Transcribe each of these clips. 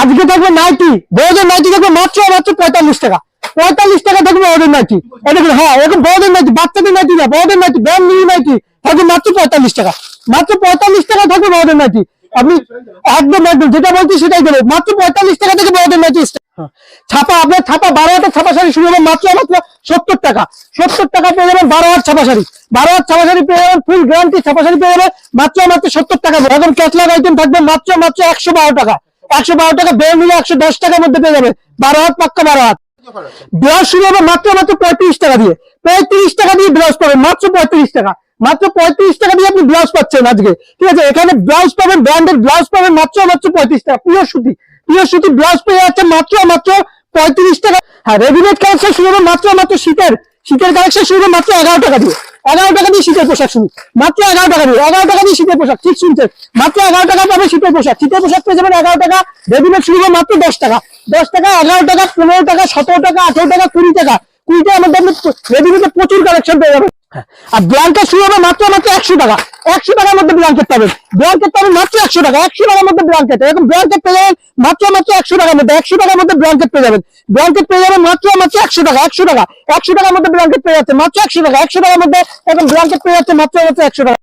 আজকে থাকবে? নাইটি। বড়দের নাইটি থাকবে মাত্র মাত্র পঁয়তাল্লিশ টাকা। পঁয়তাল্লিশ টাকা থাকবে বড়দের নাইটি। দেখুন হ্যাঁ এরকম বড়দের নাইটি, বাচ্চাদের নাইটি না, বড়দের নাইটি ব্র্যান্ড নিউ নাইটি, থাকবে মাত্র পঁয়তাল্লিশ টাকা। মাত্র পঁয়তাল্লিশ টাকা থাকবে বড়দের নাইটি। আপনি একদম একদম যেটা বলছি সেটাই দেবো। মাত্র পঁয়তাল্লিশ টাকা থেকে বড়দের হ্যাঁ। ছাপা আপনার ছাপা বারো হাজার ছাপা শাড়ি শুরু হবে মাত্র মাত্র সত্তর টাকা। সত্তর টাকা পেয়ে যাবেন বারো হাজার ছাপা শাড়ি। বারো হাজার ছাপা শাড়ি পেয়ে যাবেন ফুল গ্যারান্টি ছাপা শাড়ি পেয়ে যাবেন। মাত্র মাত্র সত্তর টাকা এখন ক্যাটলগ আইটেম থাকবে মাত্র মাত্র একশো বারো টাকা। একশো বারো টাকা বের নিলে একশো দশ টাকার মধ্যে পেয়ে যাবে বারো হাত পাক্কা বারো হাত ব্লাউজ শুরু হবে মাত্র মাত্র পঁয়ত্রিশ টাকা দিয়ে। পঁয়ত্রিশ টাকা দিয়ে ব্লাউজ পাবেন মাত্র পঁয়ত্রিশ টাকা। মাত্র পঁয়ত্রিশ টাকা দিয়ে আপনি ব্লাউজ পাচ্ছেন আজকে। ঠিক আছে? এখানে ব্লাউজ পাবেন ব্র্যান্ডেড ব্লাউজ পাবেন মাত্র মাত্র পঁয়ত্রিশ টাকা। পিওর সুতি। পিওর সুতি ব্লাউজ পেয়ে যাচ্ছে মাত্র মাত্র পঁয়ত্রিশ টাকা। হ্যাঁ রেডিমেড কালেকশন শুরু হবে মাত্র মাত্র শীতের। শীতের কালেকশন শুরু মাত্র এগারো টাকা দিয়ে। এগারো টাকা দিয়ে শীতের পোশাক শুরু। মাত্র এগারো টাকা দিয়ে। এগারো টাকা দিয়ে শীতের পোশাক। ঠিক শুনছেন? মাত্র এগারো টাকা পাবে শীতের পোশাক। শীতের পোশাক পেয়ে যাবেন এগারো টাকা। রেডিমেড শুরু হবে মাত্র দশ টাকা। দশ টাকা এগারো টাকা পনেরো টাকা সতেরো টাকা আঠেরো টাকা কুড়ি টাকা। কুড়ি মধ্যে আপনি রেডিমেডে প্রচুর কালেকশন পেয়ে হ্যাঁ, আর ব্ল্যাঙ্কেট শুরু হবে মাত্র মাত্র একশো টাকা। একশো টাকার মধ্যে ব্ল্যাঙ্কেট পাবেন। ব্ল্যাঙ্কেট পাবেন মাত্র একশো টাকা। একশো টাকার মধ্যে ব্ল্যাঙ্কেট এরকম ব্ল্যাঙ্কেট পেয়ে যাবেন মাত্র মাত্র একশো টাকার মধ্যে। একশো টাকার মধ্যে ব্ল্যাঙ্কেট পেয়ে যাবেন। ব্ল্যাঙ্কেট পেয়ে যাবেন মাত্র মাত্র একশো টাকা একশো টাকা। একশো টাকার মধ্যে ব্ল্যাঙ্কেট পেয়ে যাচ্ছে মাত্র একশো টাকা। একশো টাকার মধ্যে এরকম ব্ল্যাঙ্কেট পেয়ে যাচ্ছে মাত্র মাত্র একশো টাকা।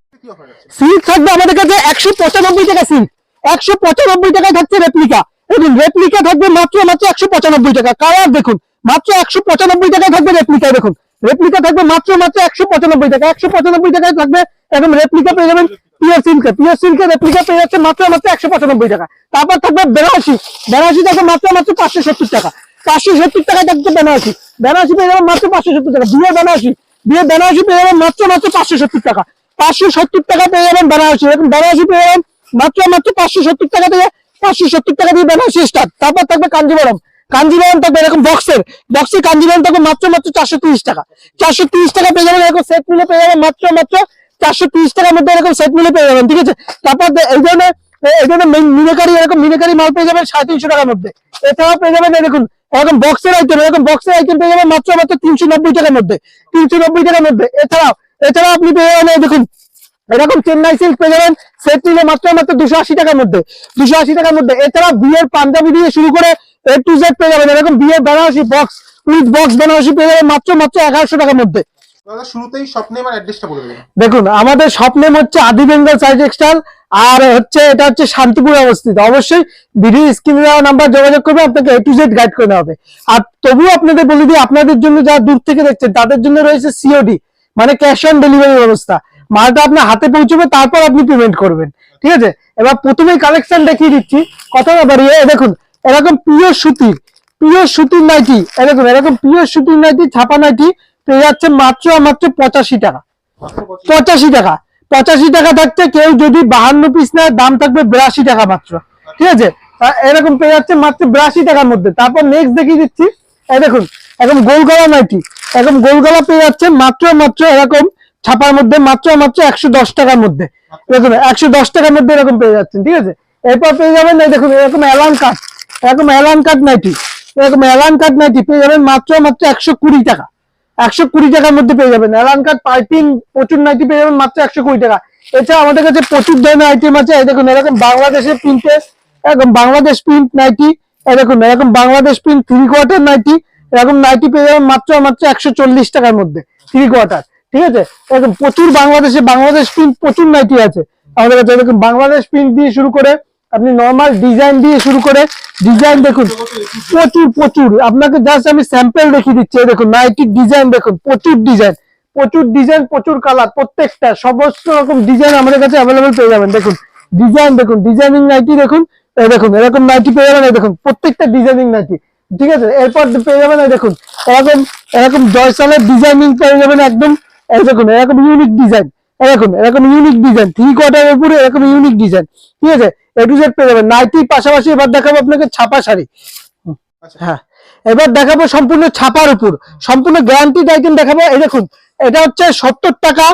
সিল্ক থাকবে আমাদের কাছে একশো পঁচানব্বই টাকা সিল্ক একশো পঁচানব্বই টাকায় থাকছে রেপ্লিকা দেখুন রেপ্লিকা থাকবে মাত্র মাত্র একশো পঁচানব্বই টাকা। কালার দেখুন, মাত্র একশো পঁচানব্বই টাকায় থাকবে রেপ্লিকা দেখুন। রেপ্লিকা থাকবে মাত্র মাত্র একশো পঁচানব্বই টাকা। একশো পঁচানব্বই টাকায় থাকবে এবং রেপ্লিকা পেয়ে যাবেন পিওর সিল্কে পিওর সিল্কে রেপ্লিকা পেয়ে যাচ্ছে মাত্র মাত্র একশো পঁচানব্বই টাকা। তারপর থাকবে বেনারসি। বেনারসি থাকবে মাত্র মাত্র পাঁচশো সত্তর টাকা। পাঁচশো সত্তর টাকায় থাকছে বেনারসি। বেনারসি পেয়ে যাবেন মাত্র পাঁচশো সত্তর টাকা। বিয়ে বেনারসি। বিয়ে বেনারসি পেয়ে যাবেন মাত্র মাত্র পাঁচশো সত্তর টাকা। পাঁচশো সত্তর টাকা পেয়ে যাবেন বেনারসি। এরকম বেনারসি পেয়ে যাবেন মাত্র মাত্র পাঁচশো সত্তর টাকা থেকে পাঁচশো সত্তর টাকা দিয়ে বেনারসি স্টার্ট তারপর থাকবে কাঞ্জিবরম। কাঞ্জিবরম থাকবে এরকম বক্সের বক্সের কাঞ্জিবরম থাকবে মাত্র মাত্র চারশো তিরিশ টাকা। চারশো তিরিশ টাকা পেয়ে যাবেন, এরকম সেট মিলে পেয়ে যাবেন, মাত্র মাত্র চারশো তিরিশ টাকার মধ্যে এরকম সেট মিলে পেয়ে যাবেন, ঠিক আছে? তারপর এই ধরনের এই ধরনের মিনেকারি এরকম মিনেকারি মাল পেয়ে যাবেন সাড়ে তিনশো টাকার মধ্যে। এছাড়াও পেয়ে যাবেন দেখুন, এরকম বক্সের আইটেম এরকম বক্সের আইটেম পেয়ে যাবেন মাত্র মাত্র তিনশো নব্বই টাকার মধ্যে, তিনশো নব্বই টাকার মধ্যে। এছাড়াও এছাড়াও আপনি পেয়ে যাবেন দেখুন, এরকম চেন্নাই সিল্ক পেয়ে যাবেন সেট নিলে মাত্র মাত্র দুশো আশি টাকার মধ্যে, দুশো আশি টাকার মধ্যে। এছাড়া বিয়ের পাঞ্জাবি দিয়ে শুরু করে এ টু জেড পেয়ে যাবেন। এরকম বিয়ের Banarasi box with box Banarasi পেয়ে যাবেন মাত্র মাত্র এগারোশো টাকার মধ্যে। শুরুতেই স্বপ্নে আমার অ্যাড্রেসটা বলে দেবেন। দেখুন আমাদের স্বপ্নেম হচ্ছে আদি বেঙ্গল সাইজ টেক্সটাইল আর হচ্ছে এটা হচ্ছে শান্তিপুরে অবস্থিত। অবশ্যই ভিডিও স্ক্রিনে দেওয়া নাম্বার যোগাযোগ করবে আপনাকে এ টু জেড গাইড করে হবে। আর তবুও আপনাদের বলে দিই আপনাদের জন্য যারা দূর থেকে দেখছেন তাদের জন্য রয়েছে সিওডি মানে ক্যাশ অন ডেলিভারি ব্যবস্থা। মালটা আপনার হাতে পৌঁছবে তারপর আপনি পেমেন্ট করবেন। ঠিক আছে? এবার প্রথমেই কালেকশন দেখিয়ে দিচ্ছি। কথা না বাড়িয়ে দেখুন এরকম পিওর সুতির পিওর সুতির নাইটি এরকম এরকম পিওর সুতির নাইটি ছাপা নাইটি পেয়ে যাচ্ছে মাত্র মাত্র পঁচাশি টাকা। পঁচাশি টাকা। পঁচাশি টাকা থাকতে কেউ যদি বাহান্ন পিস নেয়, দাম থাকবে বিরাশি টাকা মাত্র। ঠিক আছে? এরকম পেয়ে যাচ্ছে মাত্র বিরাশি টাকার মধ্যে। তারপর নেক্সট দেখিয়ে দিচ্ছি। এই দেখুন, এরকম গোলগলা নাইটি এরকম গোলগলা পেয়ে যাচ্ছে মাত্র মাত্র এরকম ছাপার মধ্যে মাত্র মাত্র একশো দশ টাকার মধ্যে। একশো দশ টাকার মধ্যে এরকম পেয়ে যাচ্ছেন। ঠিক আছে? এরপর পেয়ে যাবেন, এই দেখুন, এরকম অ্যালান কাট এরকম অ্যালান কাট নাইটি এরকম অ্যালান কাট নাইটি পেয়ে যাবেন মাত্র মাত্র একশো কুড়ি টাকা। একশো কুড়ি টাকার মধ্যে পেয়ে যাবেন। অ্যালান কার্ড পাইপিং প্রচুর নাইটি পেয়ে যাবেন মাত্র একশো কুড়ি টাকা। এছাড়া আমাদের কাছে প্রচুর ধরনের আইটেম আছে। দেখুন, এরকম বাংলাদেশের প্রিন্টে এরকম বাংলাদেশ প্রিন্ট নাইটি দেখুন, এরকম Bangladesh print three quarter nighty এরকম নাইটি পেয়ে যাবেন মাত্র মাত্র একশো চল্লিশ টাকার মধ্যে থ্রি কোয়ার্টার ঠিক আছে? এরকম প্রচুর বাংলাদেশে বাংলাদেশ প্রিন্ট প্রচুর নাইটি আছে। আমাদের কাছে এরকম বাংলাদেশ প্রিন্ট দিয়ে শুরু করে আপনি নর্মাল ডিজাইন দিয়ে শুরু করে ডিজাইন দেখুন, প্রচুর প্রচুর। আপনাকে জাস্ট আমি স্যাম্পল দেখিয়ে দিচ্ছি দেখুন নাইটির ডিজাইন দেখুন, প্রচুর ডিজাইন প্রচুর ডিজাইন প্রচুর কালার প্রত্যেকটা, সমস্ত রকম ডিজাইন আমাদের কাছে অ্যাভেলেবেল পেয়ে যাবেন। দেখুন ডিজাইন দেখুন ডিজাইনিং নাইটি দেখুন দেখুন, এরকম নাইটি পেয়ে যাবেন দেখুন, প্রত্যেকটা ডিজাইনিং নাইটি ঠিক আছে? এরপর পেয়ে যাবেন দেখুন, এরকম এরকম জয়সালের ডিজাইনিং পেয়ে যাবেন একদম দেখুন, এরকম ইউনিক ডিজাইন এরকম এরকম ইউনিক ডিজাইন থ্রি কোয়ার্টারের উপরে এরকম ইউনিক ডিজাইন ঠিক আছে? টু জেড পেয়ে যাবেন। নাইটির পাশাপাশি এবার দেখাবো আপনাকে ছাপা শাড়ি। আচ্ছা। হ্যাঁ। এবার দেখাবো সম্পূর্ণ ছাপার উপর। সম্পূর্ণ গ্যারান্টি আইটেম দেখাবো। এই দেখুন এটা হচ্ছে সত্তর টাকা।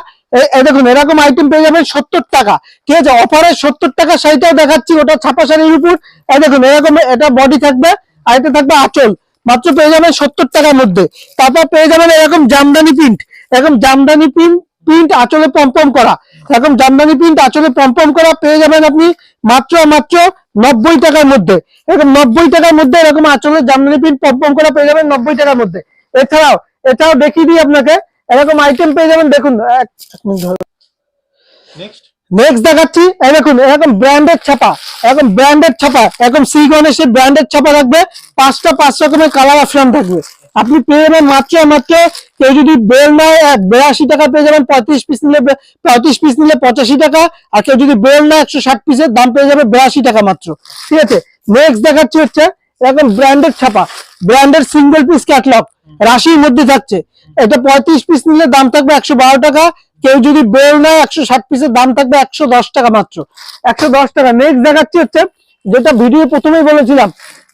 এই দেখুন এরকম আইটেম পেয়ে যাবেন সত্তর টাকা। ঠিক আছে অফারে সত্তর টাকা শাড়িটাও দেখাচ্ছি ওটা ছাপা শাড়ির উপর। এই দেখুন এরকম এটা বডি থাকবে আর এটা থাকবে আঁচল। মাত্র পেয়ে যাবেন সত্তর টাকার মধ্যে। তারপর পেয়ে যাবেন এরকম জামদানি প্রিন্ট এরকম জামদানি প্রিন্ট প্রিন্ট আঁচলে পম্পম করা। এরকম জামদানি প্রিন্ট আঁচলে পম্পম করা পেয়ে যাবেন আপনি মাত্র মাত্র নব্বই টাকার মধ্যে। এরকম নব্বই টাকার মধ্যে এরকম আঁচলে জামদানি প্রিন্ট পম্পম করা পেয়ে যাবেন নব্বই টাকার মধ্যে। এছাড়াও এছাড়াও দেখিয়ে দিই আপনাকে এরকম আইটেম পেয়ে যাবেন দেখুন এক নেক্সট নেক্সট দেখাচ্ছি দেখুন এরকম ব্র্যান্ডেড ছাপা এরকম ব্র্যান্ডেড ছাপা এরকম সি গণেশের ব্র্যান্ডেড ছাপা থাকবে। পাঁচটা পাঁচ রকমের কালার অপশন থাকবে। আপনি পেয়ে যাবেন মাত্র মাত্র কেউ যদি বেল নেয় বিরাশি টাকা পেয়ে যাবেন, পঁয়ত্রিশ পিস নিলে পঁয়ত্রিশ পিস নিলে পঁচাশি টাকা, আর কেউ যদি বেল নেয়, একশো ষাট পিসের দাম পেয়ে যাবে বিরাশি টাকা মাত্র। ঠিক আছে? নেক্সট দেখাচ্ছি হচ্ছে এরকম ব্র্যান্ডেড ছাপা ব্র্যান্ডেড সিঙ্গেল পিস ক্যাটলগ রাশির মধ্যে থাকছে। এটা পঁয়ত্রিশ পিস নিলে দাম থাকবে একশো বারো টাকা, কেউ যদি বেল নেয়, একশো ষাট পিসের দাম থাকবে একশো দশ টাকা মাত্র। একশো দশ টাকা। নেক্সট দেখাচ্ছি হচ্ছে, যেটা ভিডিও প্রথমেই বলেছিলাম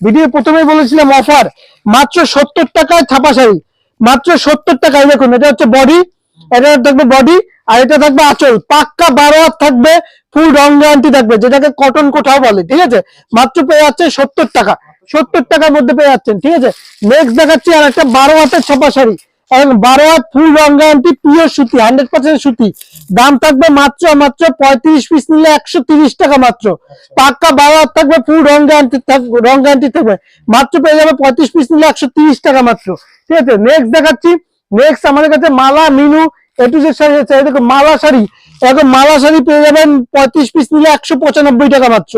ভিডিও প্রথমেই বলেছিলাম অফার মাত্র সত্তর টাকায় ছাপা শাড়ি। মাত্র সত্তর টাকায়, দেখুন, এটা হচ্ছে বডি এটা থাকবে বডি আর এটা থাকবে আঁচল। পাক্কা বারো হাত থাকবে ফুল রং গ্যারান্টি থাকবে, যেটাকে কটন কোঠাও বলে, ঠিক আছে? মাত্র পেয়ে যাচ্ছে সত্তর টাকা। সত্তর টাকার মধ্যে পেয়ে যাচ্ছেন, ঠিক আছে? নেক্সট দেখাচ্ছি আর একটা বারো হাতের ছাপা শাড়ি। বারো হাত ফুল রং গ্যারান্টি পিওর সুতি হান্ড্রেড পার্সেন্ট সুতি। দাম থাকবে মাত্র মাত্র পঁয়ত্রিশ পিস নিলে একশো তিরিশ টাকা মাত্র। পাক্কা বারো হাত থাকবে ফুল রং গ্যারান্টি রং গ্যারান্টি থাকবে। মাত্র পেয়ে যাবে পঁয়ত্রিশ পিস নিলে একশো তিরিশ টাকা মাত্র। ঠিক আছে নেক্সট দেখাচ্ছি। নেক্সট আমাদের কাছে মালা, মিনু এটু যে শাড়ি আছে। দেখো, মালা শাড়ি। এখন মালা শাড়ি পেয়ে যাবেন পঁয়ত্রিশ পিস নিলে একশো পঁচানব্বই টাকা মাত্র।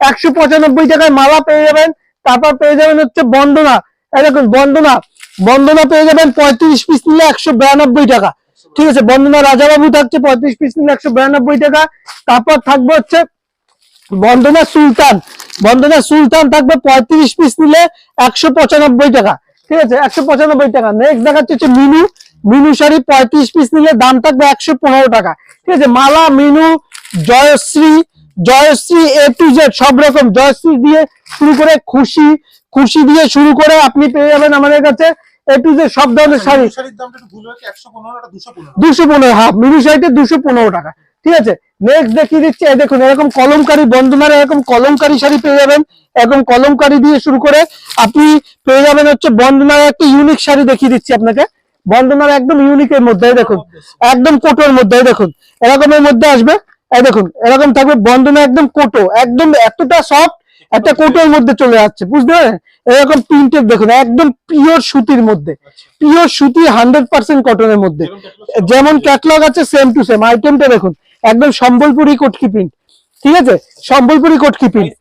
একশো পঁচানব্বই টাকায় মালা পেয়ে যাবেন। তারপর পেয়ে যাবেন হচ্ছে বন্দনা। দেখুন, বন্দনা। বন্দনা পেয়ে যাবেন পঁয়ত্রিশ পিস নিলে একশো বিরানব্বই টাকা। ঠিক আছে, বন্দনা রাজাবাবু থাকছে, পঁয়ত্রিশ পিস নিলে একশো বিরানব্বই টাকা। তারপর থাকবে হচ্ছে বন্দনা সুলতান। বন্দনা সুলতান থাকবে পঁয়ত্রিশ পিস নিলে একশো পঁচানব্বই টাকা। ঠিক আছে, একশো পঁচানব্বই টাকা। নেক্সট দেখাচ্ছে হচ্ছে মিনু। মিনু শাড়ি পঁয়ত্রিশ পিস নিলে দাম থাকবে একশো পনেরো টাকা। ঠিক আছে, Mala, Minu, Jayashree Jayashree A to Z সব রকম জয়শ্রী দিয়ে শুরু করে খুশি। খুশি দিয়ে শুরু করে আপনি পেয়ে যাবেন আমাদের কাছে এ টু জেড সব ধরনের শাড়ি। দুশো পনেরো? হাফ মিনি শাড়িতে দুশো পনেরো টাকা। ঠিক আছে? নেক্সট দেখিয়ে দিচ্ছি দেখুন এরকম কলমকারি বন্ধনার এরকম কলমকারি শাড়ি পেয়ে যাবেন। এরকম কলমকারি দিয়ে শুরু করে আপনি পেয়ে যাবেন হচ্ছে বন্ধনার একটা ইউনিক শাড়ি দেখিয়ে দিচ্ছি আপনাকে। বন্ধনার একদম ইউনিকের মধ্যে দেখুন। একদম কোটোর মধ্যে দেখুন। এরকমের মধ্যে আসবে এই দেখুন এরকম থাকবে বন্ধনা একদম কোটো। একদম এতটা সফট একটা কোটোর মধ্যে চলে যাচ্ছে বুঝতে পারেন এরকম প্রিন্টেড দেখুন একদম পিওর সুতির মধ্যে পিওর সুতি হান্ড্রেড পার্সেন্ট কটনের মধ্যে। যেমন ক্যাটলগ আছে সেম টু সেম আইটেমটা দেখুন একদম সম্বলপুরি কটকি প্রিন্ট ঠিক আছে? সম্বলপুরি কটকি প্রিন্ট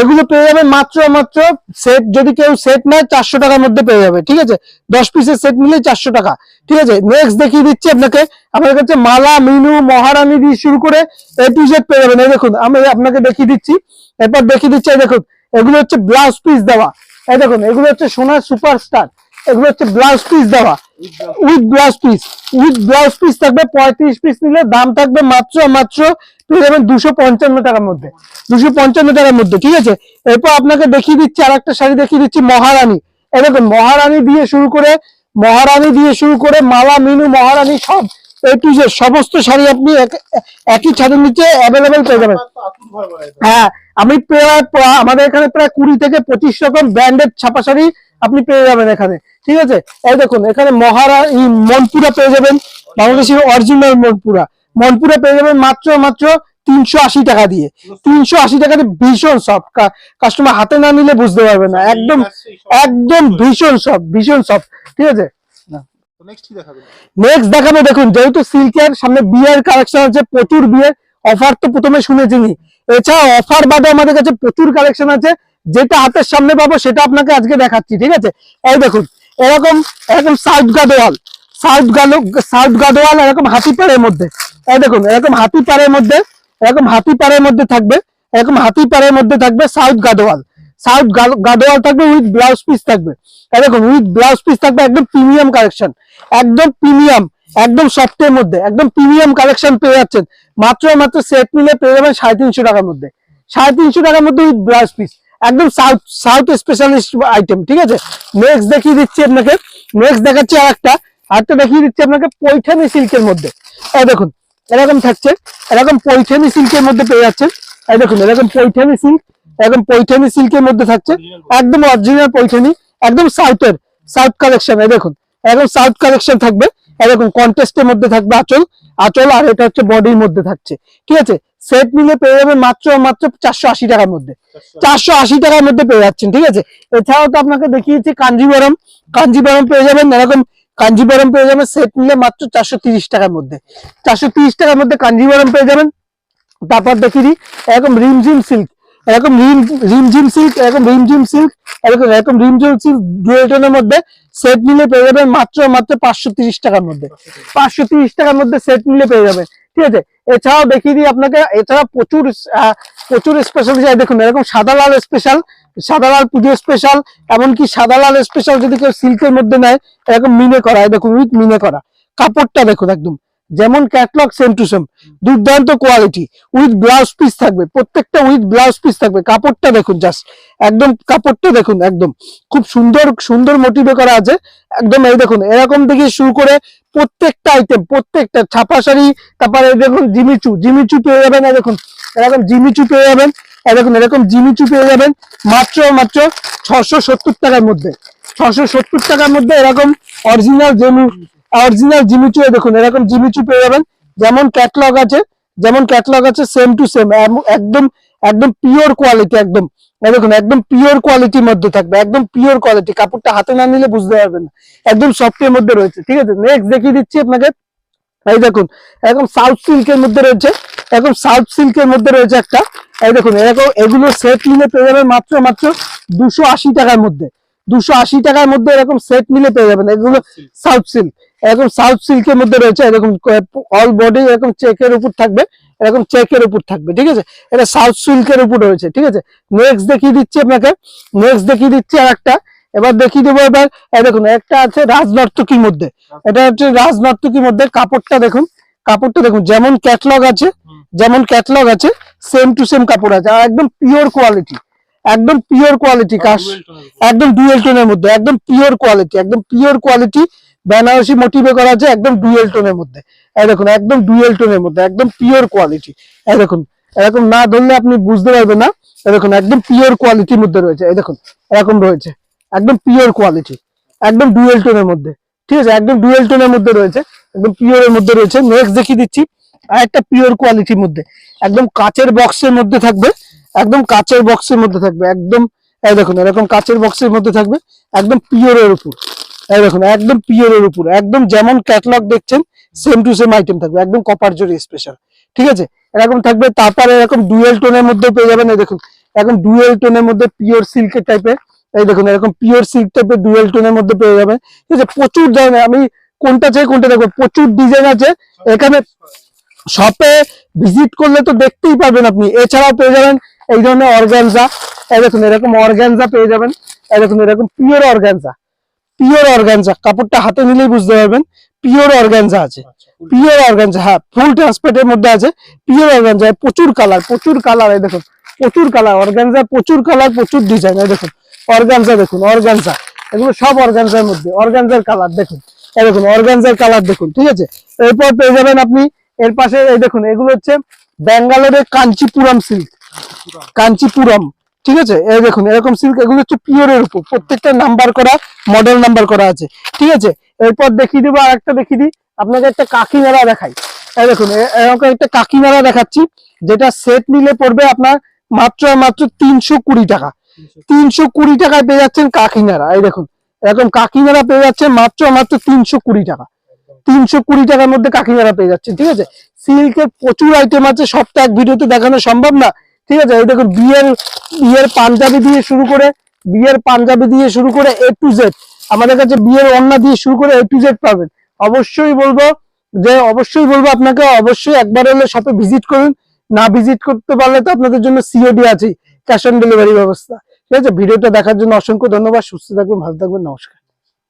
এগুলো পেয়ে যাবে মাত্র মাত্র সেট যদি কেউ সেট নেয়, চারশো টাকার মধ্যে পেয়ে যাবে, ঠিক আছে? দশ পিসের সেট নিলে চারশো টাকা, ঠিক আছে? নেক্সট দেখিয়ে দিচ্ছি আপনাকে। আমার কাছে মালা, মিনু, মহারানী দিয়ে শুরু করে এ টু জেড পেয়ে যাবেন। এই দেখুন, আমি আপনাকে দেখিয়ে দিচ্ছি। এরপর দেখিয়ে দিচ্ছি দেখুন, এগুলো হচ্ছে ব্লাউজ পিস দেওয়া। এই দেখুন, এগুলো হচ্ছে সোনার সুপারস্টার এগুলো হচ্ছে ব্লাউজ পিস দেওয়া। With blouse piece with blouse piece থাকবে পঁয়ত্রিশ পিস নিলে দাম থাকবে মাত্র মাত্র পেয়ে যাবেন দুশো পঞ্চান্ন টাকার মধ্যে। দুশো পঞ্চান্ন টাকার মধ্যে, ঠিক আছে? এরপর আপনাকে দেখিয়ে দিচ্ছি আর একটা শাড়ি, দেখিয়ে দিচ্ছি মহারানী। এই দেখুন, মহারানী দিয়ে শুরু করে, মহারানী দিয়ে শুরু করে মালা, মিনু, মহারানী সব। এ টু জেড, সমস্ত শাড়ি আপনি এক- একই ছাদের নিচে অ্যাভেলেবেল পেয়ে যাবেন। হ্যাঁ আমি প্রায়- আমাদের এখানে প্রায় কুড়ি থেকে পঁচিশ রকম ব্র্যান্ডেড ছাপা শাড়ি আপনি পেয়ে যাবেন এখানে। ঠিক আছে? এই দেখুন এখানে মহারা এই মনপুরা পেয়ে যাবেন। বাংলাদেশের অরিজিনাল মনপুরা। মনপুরা পেয়ে যাবেন মাত্র মাত্র তিনশো আশি টাকা দিয়ে। তিনশো আশি টাকাতে ভীষণ সফট কাস্টমার হাতে না নিলে বুঝতে পারবে না। একদম একদম ভীষণ সফট ভীষণ সফট ঠিক আছে? নেক্সট দেখাবেন? নেক্সট দেখাবো দেখুন যেহেতু সিল্কের সামনে বিয়ের কালেকশন আছে প্রচুর বিয়ের অফার তো প্রথমে শুনেছিনি এছাড়া অফার বাদে আমাদের কাছে প্রচুর কালেকশন আছে যেটা হাতের সামনে পাবো সেটা আপনাকে আজকে দেখাচ্ছি ঠিক আছে? এই দেখুন এরকম এরকম সাউথ গাদোয়াল সাউথ গালো সাউথ গাদোয়াল এরকম হাতি পাড়ের মধ্যে। এই দেখুন, এরকম হাতি পাড়ের মধ্যে, এরকম হাতি পাড়ের মধ্যে থাকবে, এরকম হাতি পাড়ের মধ্যে থাকবে সাউথ গাদোয়াল। সাউথ গাদোয়াল থাকবে উইথ ব্লাউজ পিস থাকবে। এই দেখুন, উইথ ব্লাউজ পিস থাকবে একদম প্রিমিয়াম কালেকশন, একদম প্রিমিয়াম, একদম সফটের মধ্যে, একদম প্রিমিয়াম কালেকশন পেয়ে যাচ্ছেন। মাত্র মাত্র সেট নিলে পেয়ে যাবেন সাড়ে তিনশো টাকার মধ্যে। সাড়ে তিনশো টাকার মধ্যে উইথ ব্লাউজ পিস। একদম সাউথ সাউথ স্পেশালিস্ট আইটেম ঠিক আছে? নেক্সট দেখিয়ে দিচ্ছি আপনাকে। নেক্সট দেখাচ্ছি আর একটা আরেকটা দেখিয়ে দিচ্ছি আপনাকে পৈঠানি সিল্কের মধ্যে। এই দেখুন, এরকম থাকছে। এরকম পৈঠানি সিল্কের মধ্যে পেয়ে যাচ্ছেন। এই দেখুন, এরকম পৈঠানি সিল্ক এরকম পৈঠানি সিল্কের মধ্যে থাকছে। একদম অরিজিনাল পৈঠানি একদম সাউথের সাউথ কালেকশন এই দেখুন। একদম সাউথ কালেকশন থাকবে। এরকম কন্টেস্টের মধ্যে থাকবে আঁচল। আঁচল আর এটা হচ্ছে বডির মধ্যে থাকছে। ঠিক আছে? সেট নিলে পেয়ে যাবেন মাত্র মাত্র চারশো আশি টাকার মধ্যে। চারশো আশি। টাকার মধ্যে পেয়ে যাচ্ছেন ঠিক আছে? এছাড়াও তো আপনাকে দেখিয়েছি কাঞ্জিবরম। কাঞ্জিবরম পেয়ে যাবেন এরকম কাঞ্জিবরম পেয়ে যাবেন সেট নিলে মাত্র চারশো তিরিশ টাকার মধ্যে। চারশো তিরিশ টাকার মধ্যে কাঞ্জিবরম পেয়ে যাবেন। তারপর দেখিয়ে দিই এরকম রিমঝিম সিল্ক এরকম রিম রিমঝিম সিল্ক এরকম রিমঝিম সিল্ক এরকম এরকম রিমঝিম সিল্ক ডুয়েটনের মধ্যে সেট নিলে পেয়ে যাবেন মাত্র মাত্র পাঁচশো তিরিশ টাকার মধ্যে। পাঁচশো তিরিশ। টাকার মধ্যে সেট নিলে পেয়ে যাবেন ঠিক আছে? এছাড়াও দেখিয়ে দিই আপনাকে এছাড়া প্রচুর প্রচুর স্পেশাল যায় দেখুন, এরকম সাদা লাল স্পেশাল সাদা লাল পুজো স্পেশাল এমনকি সাদা লাল স্পেশাল যদি কেউ সিল্কের মধ্যে নেয়, এরকম মিনে করা, দেখুন, উইথ মিনে করা। কাপড়টা দেখুন একদম। যেমন ক্যাটলগ সেম টু সেম দুর্দান্ত কোয়ালিটি উইথ ব্লাউজ পিস থাকবে। প্রত্যেকটা উইথ ব্লাউজ পিস থাকবে। কাপড়টা দেখুন জাস্ট একদম কাপড়টা দেখুন, একদম। খুব সুন্দর সুন্দর মোটিভে করা আছে। একদম এই দেখুন, এরকম থেকে শুরু করে প্রত্যেকটা আইটেম প্রত্যেকটা ছাপা শাড়ি, তারপরে দেখুন জিমিচু। জিমিচু পেয়ে যাবেন, এই দেখুন। এরকম জিমিচু পেয়ে যাবেন। এই দেখুন, এরকম জিমিচু পেয়ে যাবেন। মাত্র মাত্র ছশো সত্তর টাকার মধ্যে। ছশো সত্তর টাকার মধ্যে এরকম অরিজিনাল জেমি অরিজিনাল জিমিচু দেখুন, এরকম জিমিচু পেয়ে যাবেন। যেমন ক্যাটলগ আছে, যেমন ক্যাটলগ আছে সেম টু সেম একদম একদম পিওর কোয়ালিটি একদম। দেখুন, একদম পিওর কোয়ালিটির মধ্যে থাকবে, একদম পিওর কোয়ালিটি কাপড়টা হাতে না নিলে বুঝতে পারবেন না। একদম সফটের মধ্যে রয়েছে, ঠিক আছে? নেক্সট দেখিয়ে দিচ্ছি আপনাকে। এই দেখুন, এরকম সাউথ সিল্কের মধ্যে রয়েছে, এরকম সাউথ সিল্কের মধ্যে রয়েছে একটা। এই দেখুন, এরকম, এগুলো সেট নিলে পেয়ে যাবেন মাত্র মাত্র দুশো টাকার মধ্যে। দুশো আশি টাকার মধ্যে এরকম সেট নিলে পেয়ে যাবেন। এগুলো সাউথ সিল্ক এরকম সাউথ সিল্কের মধ্যে রয়েছে এরকম অল বডি এরকম চেকের উপর থাকবে এরকম চেকের উপর থাকবে ঠিক আছে? এটা সাউথ সিল্কের উপর রয়েছে ঠিক আছে? নেক্সট দেখিয়ে দিচ্ছি আপনাকে নেক্সট দেখিয়ে দিচ্ছি আর একটা এবার দেখিয়ে দেবো এবার দেখুন একটা আছে রাজনর্তকীর মধ্যে। এটা হচ্ছে রাজনর্তকীর মধ্যে কাপড়টা দেখুন কাপড়টা দেখুন যেমন ক্যাটলগ আছে যেমন ক্যাটলগ আছে সেম টু সেম কাপড় আছে আর একদম পিওর কোয়ালিটি একদম পিওর কোয়ালিটি কাশ একদম ডুয়েল টোনের মধ্যে একদম পিওর কোয়ালিটি একদম পিওর কোয়ালিটি বেনারসি মোটিভে করা আছে একদম ডুয়েল টোনের মধ্যে। এই দেখুন একদম ডুয়েল টোনের মধ্যে একদম পিওর কোয়ালিটি এই দেখুন এরকম না ধরলে আপনি বুঝতে পারবেন না। এই দেখুন একদম পিওর কোয়ালিটির মধ্যে রয়েছে। এই দেখুন এরকম রয়েছে। একদম পিওর কোয়ালিটি একদম ডুয়েল টোনের মধ্যে। ঠিক আছে একদম ডুয়েল টোনের মধ্যে রয়েছে একদম পিওর এর মধ্যে রয়েছে। নেক্সট দেখিয়ে দিচ্ছি আর একটা পিওর কোয়ালিটির মধ্যে। একদম কাচের বক্সের মধ্যে থাকবে। একদম কাচের বক্সের মধ্যে থাকবে, একদম, এই দেখুন, এরকম কাচের বক্সের মধ্যে থাকবে, একদম পিওরের উপর, এই দেখুন, একদম পিওরের উপর, একদম যেমন ক্যাটলগ দেখছেন সেম টু সেম আইটেম থাকবে, একদম কপার জরি স্পেশাল ঠিক আছে? এরকম থাকবে, তারপরে এরকম ডুয়েল টোনের মধ্যে পেয়ে যাবেন, এই দেখুন এখন ডুয়েল টোনের মধ্যে পিওর সিল্কের টাইপের এই দেখুন, এরকম পিওর সিল্ক টাইপের ডুয়েল টোনের মধ্যে পেয়ে যাবেন, ঠিক আছে? প্রচুর ধরনের, আমি কোনটা চাই, কোনটা দেখব, প্রচুর ডিজাইন আছে, এখানে শপে ভিজিট করলে তো দেখতেই পাবেন আপনি, এছাড়াও পেয়ে যাবেন এই ধরনের অর্গানজা এই দেখুন এরকম অর্গানজা পেয়ে যাবেন। এই দেখুন এরকম পিওর অর্গানজা পিওর অর্গানজা কাপড়টা হাতে নিলেই বুঝতে পারবেন পিওর অর্গানজা আছে। পিওর অর্গানজা হ্যাঁ ফুল ট্রান্সপেটের মধ্যে আছে। পিওর অর্গানজা প্রচুর কালার প্রচুর কালার এই দেখুন প্রচুর কালার অর্গানজা প্রচুর কালার প্রচুর ডিজাইন এই দেখুন অর্গানজা দেখুন অর্গানজা এগুলো সব অর্গানজার মধ্যে অর্গানজার কালার দেখুন এই দেখুন অর্গানজার কালার দেখুন ঠিক আছে? এরপর পেয়ে যাবেন আপনি এর পাশে এই দেখুন এগুলো হচ্ছে ব্যাঙ্গালোরের কাঞ্চিপুরম সিল্ক কাঞ্চিপুরম। ঠিক আছে? এই দেখুন এরকম সিল্ক এগুলো হচ্ছে পিওরের উপর। প্রত্যেকটা নাম্বার করা মডেল নাম্বার করা আছে। ঠিক আছে? এরপর দেখিয়ে দেবো আর একটা দেখিয়ে দিই। আপনাকে একটা কাকিনাড়া দেখাই। এই দেখুন এরকম একটা কাকিনাড়া দেখাচ্ছি যেটা সেট নিলে পড়বে আপনার মাত্র মাত্র তিনশো কুড়ি টাকা। তিনশো কুড়ি। টাকায় পেয়ে যাচ্ছেন কাকিনাড়া এই দেখুন এরকম কাকিনাড়া পেয়ে যাচ্ছে মাত্র মাত্র তিনশো কুড়ি টাকা। তিনশো কুড়ি টাকার মধ্যে কাকিনাড়া পেয়ে যাচ্ছেন। ঠিক আছে? সিল্কের প্রচুর আইটেম আছে সবটা এক ভিডিওতে দেখানো সম্ভব না। ঠিক আছে? দেখুন, বিয়ের বিয়ের পাঞ্জাবি দিয়ে শুরু করে, বিয়ের পাঞ্জাবি দিয়ে শুরু করে এ টু জেড আমাদের কাছে বিয়ের অন্না দিয়ে শুরু করে এ টু জেড পাবেন। অবশ্যই বলব যে, অবশ্যই বলব আপনাকে, অবশ্যই একবার হলে শপে ভিজিট করুন। না ভিজিট করতে পারলে তো আপনাদের জন্য সিওডি আছে ক্যাশ অন ডেলিভারি ব্যবস্থা। ঠিক আছে? ভিডিওটা দেখার জন্য অসংখ্য ধন্যবাদ, সুস্থ থাকবেন, ভালো থাকবেন, নমস্কার।